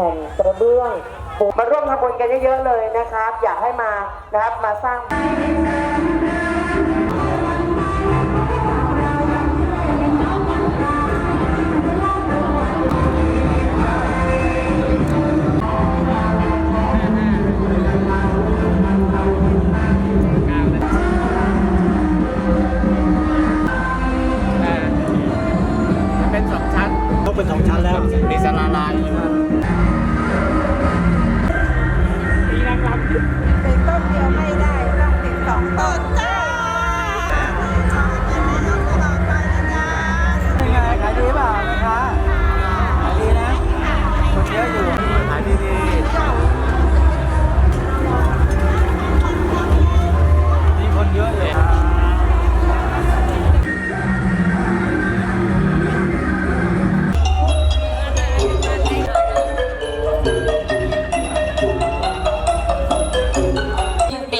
แผ่นกระเบื้องมาร่วมทำบุญกันเยอะๆเลยนะครับ อยากให้มานะครับมาสร้าง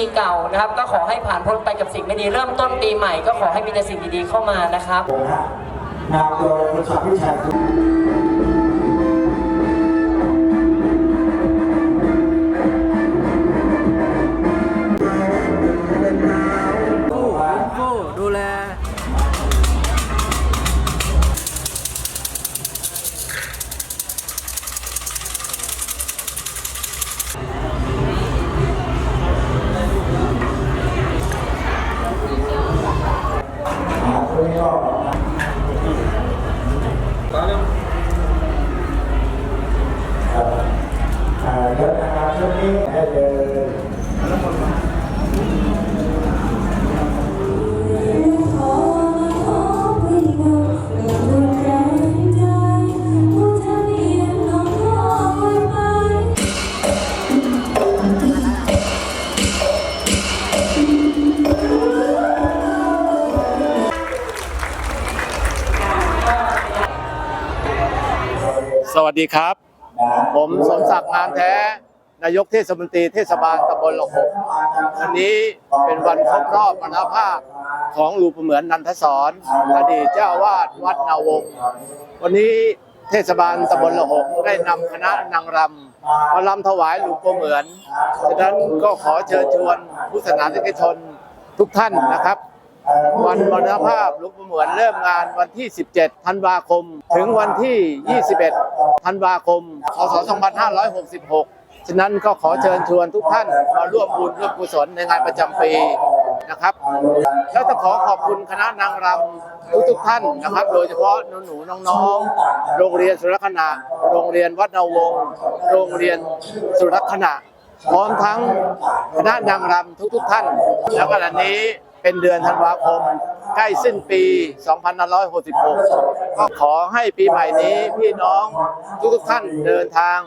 ปีเก่านะครับ ก็ขอให้ผ่านพ้นไปกับสิ่งไม่ดีเริ่มต้นปีใหม่ก็ขอให้มีแต่สิ่งดีๆเข้ามานะครับนำโดยคุณชาพิชัย เดินสวัสดีครับ ผมสมศักดิ์งามแท้ นายกเทศมนตรีเทศบาลตำบลหลงหกวันนี้เป็นวันครบรอบมรณภาพของหลวงปู่เหมือนนันทศรอดีตเจ้าวาดวัดนาวงศ์วันนี้เทศบาลตำบลหลงหกได้นำคณะนางรำมาลำถวายหลวงปู่เหมือนฉะนั้นก็ขอเชิญชวนผู้สนานิกชนทุกท่านนะครับ วันมรณภาพหลวงปู่เหมือนเริ่มงานวันที่ 17 ธันวาคม ถึงวันที่ 21 ธันวาคม พศ 2566 ฉะนั้นก็ขอเชิญชวนทุกท่านมาร่วมบุญร่วมกุศลในงานประจำปีนะครับ แล้วจะขอขอบคุณคณะนางรำทุกๆท่านนะครับ โดยเฉพาะหนูๆน้องๆ โรงเรียนสุรคณะ โรงเรียนวัดนาวงโรงเรียนสุรคณะพร้อมทั้งคณะนางรำทุกๆท่าน แล้วขณะนี้เป็นเดือนธันวาคม ใกล้สิ้นปี 2566 ก็ขอให้ปีใหม่นี้พี่น้องทุกๆท่านเดินทาง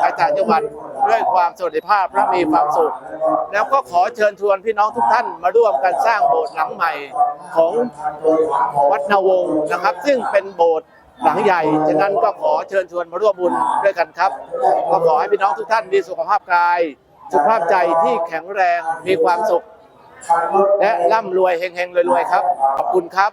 ไปต่างจังหวัดด้วยความสวัสดิภาพและมีความสุข แล้วก็ขอเชิญชวนพี่น้องทุกท่านมาร่วมกันสร้างโบสถ์หลังใหม่ของวัดนาวงศ์นะครับ ซึ่งเป็นโบสถ์หลังใหญ่ ฉะนั้นก็ขอเชิญชวนมาร่วมบุญด้วยกันครับ ก็ขอให้พี่น้องทุกท่านมีสุขภาพกาย สุขภาพใจที่แข็งแรงมีความสุข และร่ำรวยเฮงๆรวยๆครับ ขอบคุณครับ